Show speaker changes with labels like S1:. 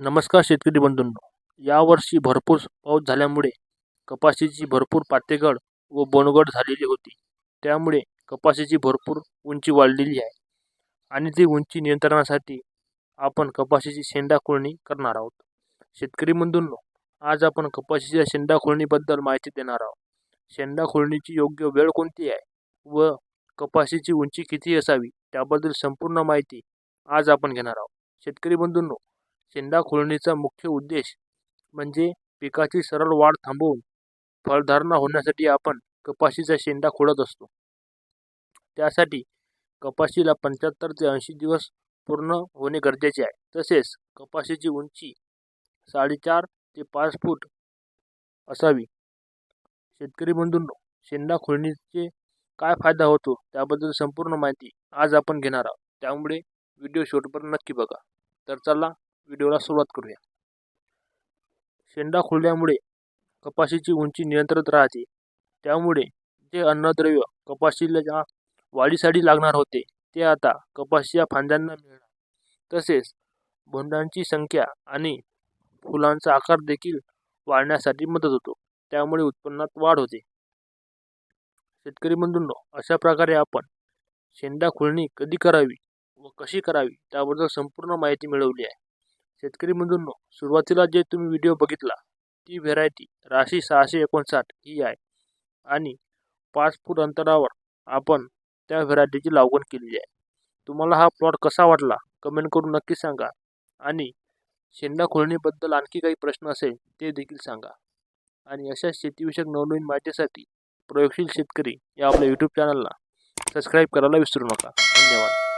S1: नमस्कार शेतकरी बंधूंनो. यावर्षी भरपूर पाऊस झाल्यामुळे कपाशीची भरपूर पातेगड व बोनगड झालेली होती. त्यामुळे कपाशीची भरपूर उंची वाढलेली आहे. आणि ती उंची नियंत्रणासाठी आपण कपाशीची शेंडा खुळणी करणार आहोत. शेतकरी बंधूंनो आज आपण कपाशीच्या शेंडा खुळणीबद्दल माहिती देणार आहोत. शेंडा खुळणीची योग्य वेळ कोणती आहे व कपाशीची उंची किती असावी त्याबद्दल संपूर्ण माहिती आज आपण घेणार आहोत. शेतकरी बंधूंनो शेंडाखोळणीचा मुख्य उद्देश म्हणजे पिकाची सरळ वाढ थांबवून फळधारणा होण्यासाठी आपण कपाशीचा शेंडा खोडत असतो. त्यासाठी कपाशीला पंच्याहत्तर ते ऐंशी दिवस पूर्ण होणे गरजेचे आहे. तसेच कपाशीची उंची साडेचार ते पाच फूट असावी. शेतकरी बंधूंनो शेंडा खोडणीचे काय फायदा होतो त्याबद्दल संपूर्ण माहिती आज आपण घेणार आहोत. त्यामुळे व्हिडिओ शेवटपर्यंत नक्की बघा. तर चला व्हिडिओला सुरुवात करूया. शेंडा खुलल्यामुळे कपाशीची उंची नियंत्रित राहते. त्यामुळे जे अन्नद्रव्य कपाशीला वाढीसाठी लागणार होते ते आता कपाशीच्या फांद्यांना मिळणार. तसेच भोंडांची संख्या आणि फुलांचा आकार देखील वाढण्यासाठी मदत होतो. त्यामुळे उत्पन्नात वाढ होते. शेतकरी बंधूंनो अशा प्रकारे आपण शेंडा खुलणी कधी करावी व कशी करावी त्याबद्दल संपूर्ण माहिती मिळवली आहे. शेतकरी बंधूंनो सुरुवातीला जे तुम्ही व्हिडिओ बघितला ती व्हेरायटी राशी सहाशे एकोणसाठ ही आहे. आणि पाच फूट अंतरावर आपण त्या व्हेरायटीची लागवड केलेली आहे. तुम्हाला हा प्लॉट कसा वाटला कमेंट करून नक्की सांगा. आणि शेंडा खोळणीबद्दल आणखी काही प्रश्न असेल ते देखील सांगा. आणि अशा शेतीविषयक नवनवीन माहितीसाठी प्रयोगशील शेतकरी या आपल्या यूट्यूब चॅनलला सबस्क्राईब करायला विसरू नका. धन्यवाद.